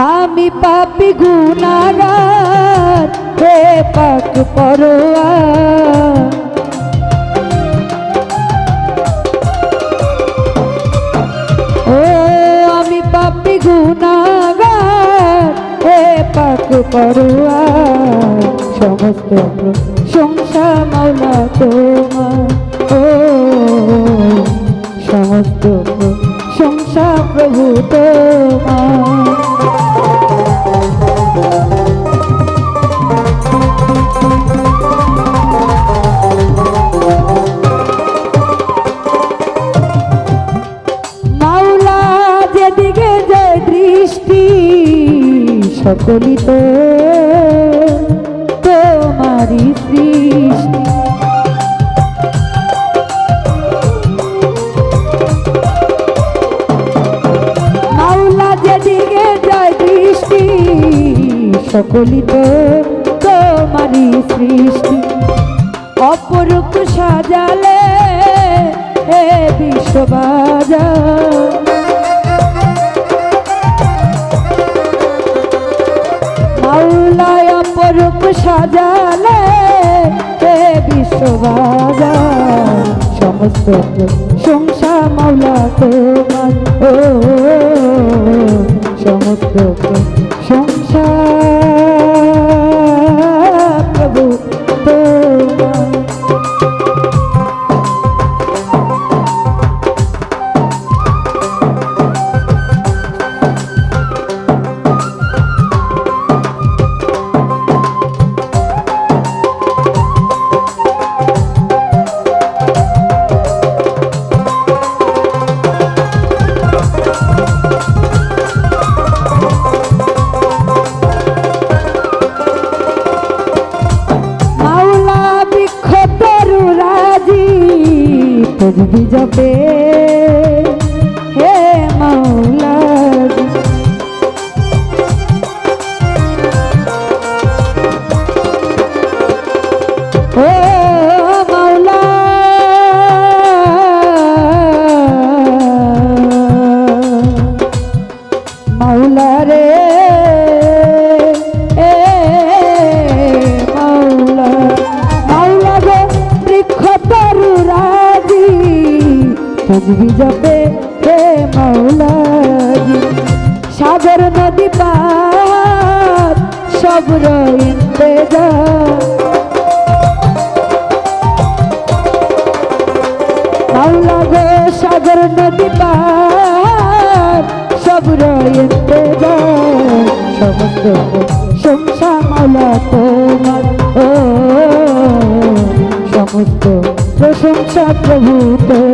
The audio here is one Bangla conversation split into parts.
আমি পাপি গুনাগার, হে পাক পরোয়া। ও আমি পাপি গুনাগার, হে পাক পরোয়া। সমস্ত প্রশংসা মাওলা সকলি তো তোমারই সৃষ্টি। মাওলা যেদিকে যায় দৃষ্টি সকলি তো তোমারই সৃষ্টি। অপরূপ সাজালে হে বিশ্ববাজার সংসা মাওলা তোমার ও সমস্ত সংসার তজবি জপে হে মাওলা সাগর নদী পার, সব রইতে যা মাওলা গো, সাগর নদী পার, সব রয়েতে যায় সমস্ত সংসা মাওলা তোমার, ও। সমস্ত প্রশংসা প্রভু তোমার।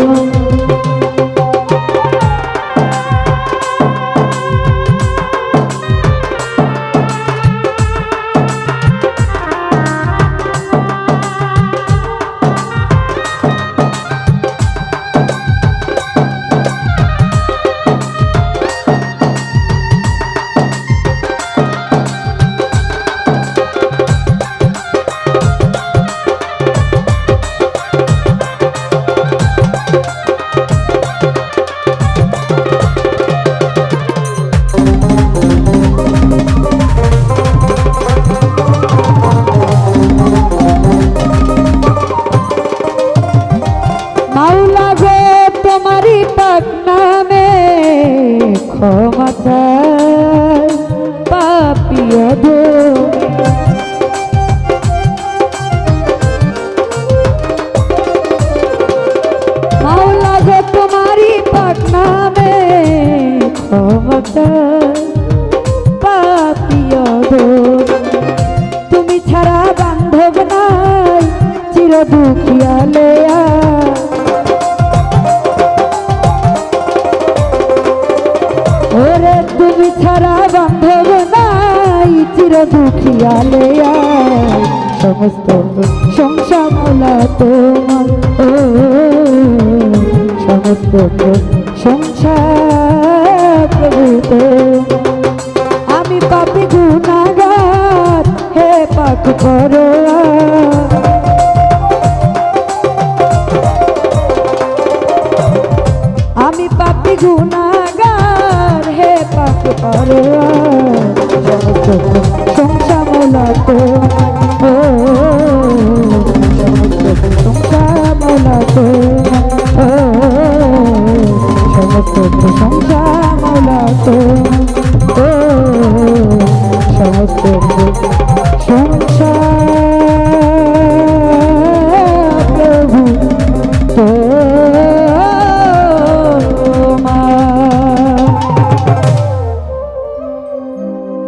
চির দুঃখিয়ালে ওরে তুমি ছাড়া বান্ধব নাই, চির দুঃখিয়ালে সমস্ত সংসার মোলা তোমার, ও। সমস্ত সংসার প্রভু। আমি পাপি গুনাগার হে পাক গুণাগার হে পাপ সংসার মূলত